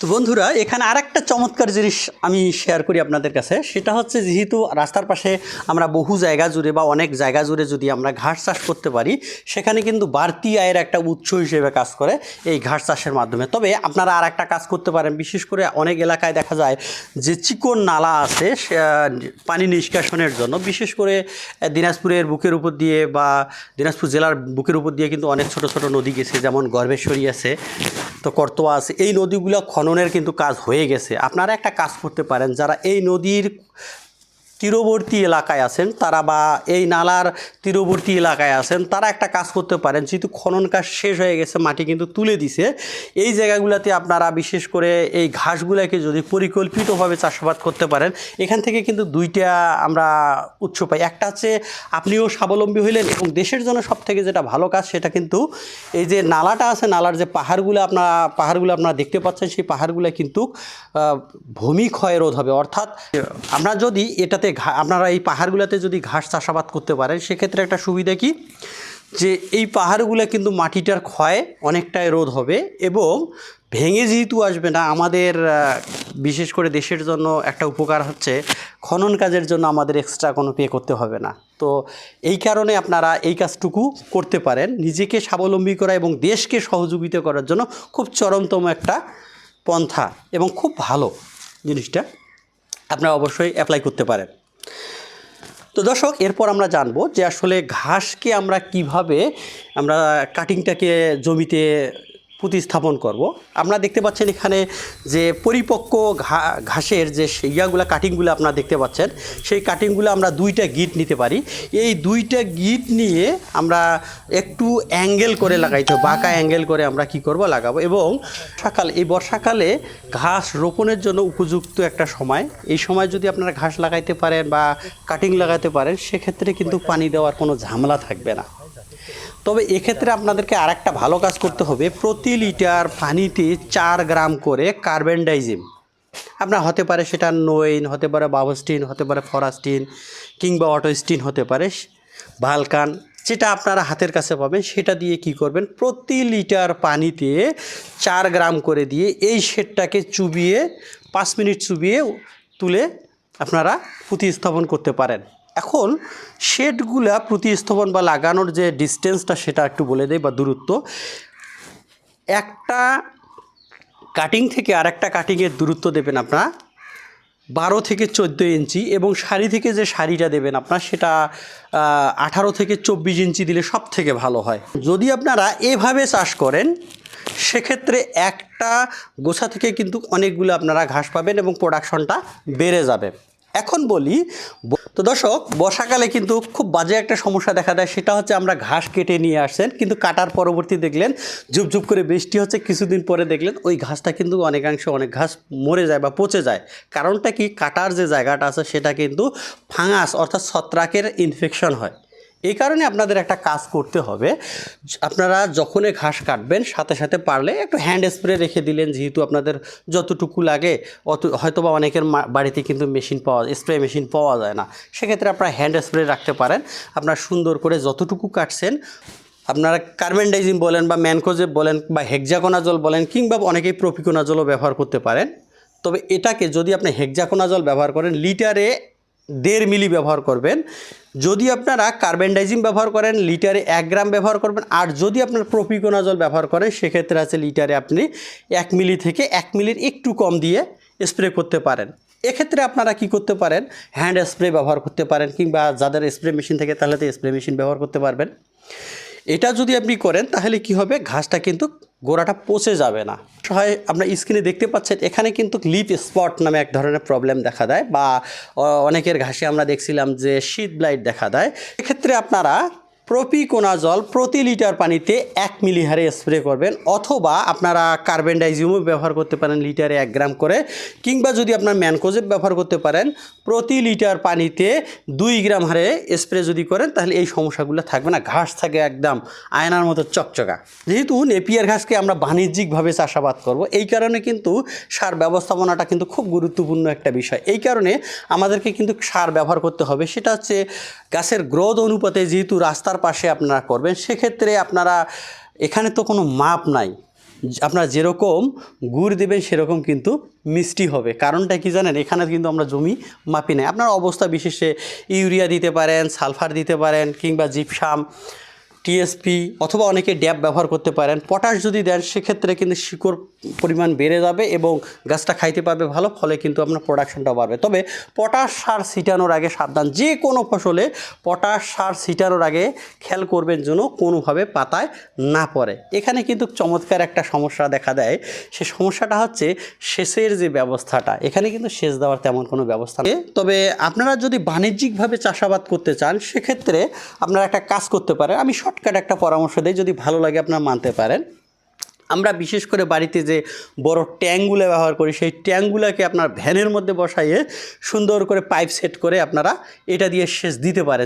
তো বন্ধুরা, এখানে আরেকটা চমৎকার জিনিস আমি শেয়ার করি আপনাদের কাছে। সেটা হচ্ছে যেহেতু রাস্তার পাশে আমরা বহু জায়গা জুড়ে বা অনেক জায়গা জুড়ে যদি আমরা ঘাস চাষ করতে পারি, সেখানে কিন্তু বাড়তি আয়ের একটা উৎস হিসেবে কাজ করে এই ঘাস চাষের মাধ্যমে। তবে আপনারা আর একটা কাজ করতে পারেন, বিশেষ করে অনেক এলাকায় দেখা যায় যে চিকন নালা আছে পানি নিষ্কাশনের জন্য। বিশেষ করে দিনাজপুরের বুকের উপর দিয়ে বা দিনাজপুর জেলার বুকের উপর দিয়ে কিন্তু অনেক ছোট ছোট নদী গেছে, যেমন গর্ভেশ্বরী আছে। তো কর্তোয়া আছে। এই নদীগুলো খননের কিন্তু কাজ হয়ে গেছে। আপনারা একটা কাজ করতে পারেন, যারা এই নদীর তীরবর্তী এলাকায় আছেন তারা বা এই নালার তীরবর্তী এলাকায় আছেন, তারা একটা কাজ করতে পারেন। যেহেতু খনন কাজ শেষ হয়ে গেছে, মাটি কিন্তু তুলে দিছে। এই জায়গাগুলোতে আপনারা বিশেষ করে এই ঘাসগুলোকে যদি পরিকল্পিতভাবে চাষাবাদ করতে পারেন, এখান থেকে কিন্তু দুইটা আমরা উৎস পাই। একটা হচ্ছে আপনিও স্বাবলম্বী হইলেন এবং দেশের জন্য সব থেকে যেটা ভালো কাজ সেটা কিন্তু এই যে নালাটা আছে, নালার যে পাহাড়গুলো আপনারা পাহাড়গুলো আপনারা দেখতে পাচ্ছেন, সেই পাহাড়গুলো কিন্তু ভূমি ক্ষয় রোধ হবে। অর্থাৎ আমরা যদি এটাতে ঘা- আপনারা এই পাহাড়গুলোতে যদি ঘাস চাষাবাদ করতে পারেন, সেক্ষেত্রে একটা সুবিধা কি? যে এই পাহাড়গুলো কিন্তু মাটিটার ক্ষয় অনেকটাই রোধ হবে এবং ভেঙে যেহেতু আসবে না, আমাদের বিশেষ করে দেশের জন্য একটা উপকার হচ্ছে, খনন কাজের জন্য আমাদের এক্সট্রা কোনো পে করতে হবে না। তো এই কারণে আপনারা এই কাজটুকু করতে পারেন, নিজেকে স্বাবলম্বী করা এবং দেশকে সহযোগিতা করার জন্য খুব চরমতম একটা পন্থা এবং খুব ভালো জিনিসটা। আপনারা অবশ্যই অ্যাপ্লাই করতে পারেন। তো দর্শক, এরপর আমরা জানব যে আসলে ঘাসকে আমরা কীভাবে আমরা কাটিংটাকে জমিতে প্রতিস্থাপন করব। আমরা দেখতে পাচ্ছেন এখানে যে পরিপক্ক ঘাসের যে ইয়াগুলা কাটিংগুলো আপনারা দেখতে পাচ্ছেন, সেই কাটিংগুলো আমরা দুইটা গিট নিতে পারি। এই দুইটা গিট নিয়ে আমরা একটু অ্যাঙ্গেল করে লাগাইতে হবে, বাঁকা অ্যাঙ্গেল করে আমরা কি করব, লাগাবো। এবং সকাল, এই বর্ষাকালে ঘাস রোপণের জন্য উপযুক্ত একটা সময়। এই সময় যদি আপনারা ঘাস লাগাইতে পারেন বা কাটিং লাগাতে পারেন, সেক্ষেত্রে কিন্তু পানি দেওয়ার কোনো ঝামেলা থাকবে না। তবে এক্ষেত্রে আপনাদেরকে আরেকটা ভালো কাজ করতে হবে। প্রতি লিটার পানিতে চার গ্রাম করে কার্বন ডাইজিম। আপনার হতে পারে সেটা নোইন, হতে পারে বাবস্টিন হতে পারে ফরাস্টিন কিংবা অটোস্টিন হতে পারে। ভালকান, যেটা আপনারা হাতের কাছে পাবেন, সেটা দিয়ে কি করবেন? প্রতি লিটার পানিতে চার গ্রাম করে দিয়ে এই শেডটাকে চুবিয়ে, পাঁচ মিনিট চুবিয়ে তুলে আপনারা প্রতিস্থাপন করতে পারেন। এখন শেডগুলা প্রতিস্থাপন বা লাগানোর যে ডিস্টেন্সটা সেটা একটু বলে দেয় বা দূরত্ব, একটা কাটিং থেকে আরেকটা কাটিংয়ের দূরত্ব দেবেন আপনারা বারো থেকে চোদ্দ ইঞ্চি এবং শাড়ি থেকে যে শাড়িটা দেবেন আপনার সেটা আঠারো থেকে চব্বিশ ইঞ্চি দিলে সব থেকে ভালো হয়। যদি আপনারা এভাবে চাষ করেন, সেক্ষেত্রে একটা গোছা থেকে কিন্তু অনেকগুলো আপনারা ঘাস পাবেন এবং প্রোডাকশনটা বেড়ে যাবে। এখন বলি তো দর্শক, বর্ষাকালে কিন্তু খুব বাজে একটা সমস্যা দেখা দেয়, সেটা হচ্ছে আমরা ঘাস কেটে নিয়ে আসছেন কিন্তু কাটার পরবর্তী দেখলেন, ঝুপ ঝুপ করে বৃষ্টি হচ্ছে, কিছুদিন পরে দেখলেন ওই ঘাসটা কিন্তু অনেকাংশে অনেক ঘাস মরে যায় বা পচে যায়। কারণটা কি? কাটার যে জায়গাটা আছে, সেটা কিন্তু ফাঙাস অর্থাৎ ছত্রাকের ইনফেকশন হয়। এই কারণে আপনাদের একটা কাজ করতে হবে। আপনারা যখনই ঘাস কাটবেন, সাথে সাথে পারলে একটু হ্যান্ড স্প্রে রেখে দিলেন, যেহেতু আপনাদের যতটুকু লাগে, অত হয়তো বা অনেকের বাড়িতে কিন্তু মেশিন পাওয়া স্প্রে মেশিন পাওয়া যায় না। সেক্ষেত্রে আপনারা হ্যান্ড স্প্রে রাখতে পারেন। আপনার সুন্দর করে যতটুকু কাটছেন, আপনারা কার্বন ডাইজিম বলেন বা ম্যানকোজেব বলেন বা হেক্সাকোনাজল বলেন কিংবা অনেকেই প্রপিকোনাজলও ব্যবহার করতে পারেন। তবে এটাকে যদি আপনি হেক্সাকোনাজল ব্যবহার করেন, লিটারে দেড় মিলি ব্যবহার করবেন। যদি আপনারা কার্বেন্ডাইজিম ব্যবহার করেন, লিটারে এক গ্রাম ব্যবহার করবেন, আর যদি আপনার প্রপিকোনাজল ব্যবহার করেন, সেক্ষেত্রে আছে লিটারে আপনি এক মিলি থেকে এক মিলির একটু কম দিয়ে স্প্রে করতে পারেন। এক্ষেত্রে আপনারা কি করতে পারেন, হ্যান্ড স্প্রে ব্যবহার করতে পারেন, কিংবা যাদের স্প্রে মেশিন থাকে, তাহলে তো স্প্রে মেশিন ব্যবহার করতে পারবেন। এটা যদি আপনি করেন, তাহলে কি হবে, ঘাসটা কিন্তু গোড়াটা পচে যাবে না। হয় আপনার স্ক্রিনে দেখতে পাচ্ছেন, এখানে কিন্তু লিপ স্পট নামে এক ধরনের প্রবলেম দেখা দেয় বা অনেকের ঘাসে আমরা দেখছিলাম যে শীত ব্লাইট দেখা দেয়। এক্ষেত্রে আপনারা প্রপিকোনাজল প্রতি লিটার পানিতে এক মিলি হারে স্প্রে করবেন অথবা আপনারা কার্বন ডাইজিউমও ব্যবহার করতে পারেন লিটারে এক গ্রাম করে, কিংবা যদি আপনার ম্যানকোজেব ব্যবহার করতে পারেন, প্রতি লিটার পানিতে দুই গ্রাম হারে স্প্রে যদি করেন, তাহলে এই সমস্যাগুলো থাকবে না। ঘাস থাকে একদম আয়নার মতো চকচকা। যেহেতু নেপিয়ার ঘাসকে আমরা বাণিজ্যিকভাবে চাষাবাদ করব, এই কারণে কিন্তু সার ব্যবস্থাপনাটা কিন্তু খুব গুরুত্বপূর্ণ একটা বিষয়। এই কারণে আমাদেরকে কিন্তু সার ব্যবহার করতে হবে। সেটা হচ্ছে গাছের গ্রোথ অনুপাতে যেহেতু রাস্তার পাশে আপনারা করবেন, সেক্ষেত্রে আপনারা, এখানে তো কোনো মাপ নাই। আপনারা যেরকম গুড় দেবেন, সেরকম কিন্তু মিষ্টি হবে। কারণটা কি জানেন? এখানে কিন্তু আমরা জমি মাপি নাই। আপনার অবস্থা বিশেষে ইউরিয়া দিতে পারেন, সালফার দিতে পারেন, কিংবা জিপসাম। টিএসপি অথবা অনেকে ড্যাব ব্যবহার করতে পারেন। পটাশ যদি দেন, সেক্ষেত্রে কিন্তু শিকড় পরিমাণ বেড়ে যাবে এবং গাছটা খাইতে পারবে ভালো, ফলে কিন্তু আপনার প্রোডাকশনটা বাড়বে। তবে পটাশ সার ছিটানোর আগে সাবধান। যে কোনো ফসলে পটাশ সার ছিটানোর আগে খেয়াল করবেন যেন কোনোভাবে পাতায় না পড়ে। এখানে কিন্তু চমৎকার একটা সমস্যা দেখা দেয়। সে সমস্যাটা হচ্ছে সেচের যে ব্যবস্থাটা। এখানে কিন্তু সেচ দেওয়ার তেমন কোনো ব্যবস্থা নেই। তবে আপনারা যদি বাণিজ্যিকভাবে চাষাবাদ করতে চান, সেক্ষেত্রে আপনারা একটা কাজ করতে পারেন। আমি শর্টকাট একটা পরামর্শ দিই, যদি ভালো লাগে আপনারা মানতে পারেন। আমরা বিশেষ করে বাড়িতে যে বড় ট্যাঙ্কগুলো ব্যবহার করি, সেই ট্যাঙ্কগুলোকে আপনার ভ্যানের মধ্যে বসাইয়ে সুন্দর করে পাইপ সেট করে আপনারা এটা দিয়ে শেষ দিতে পারেন।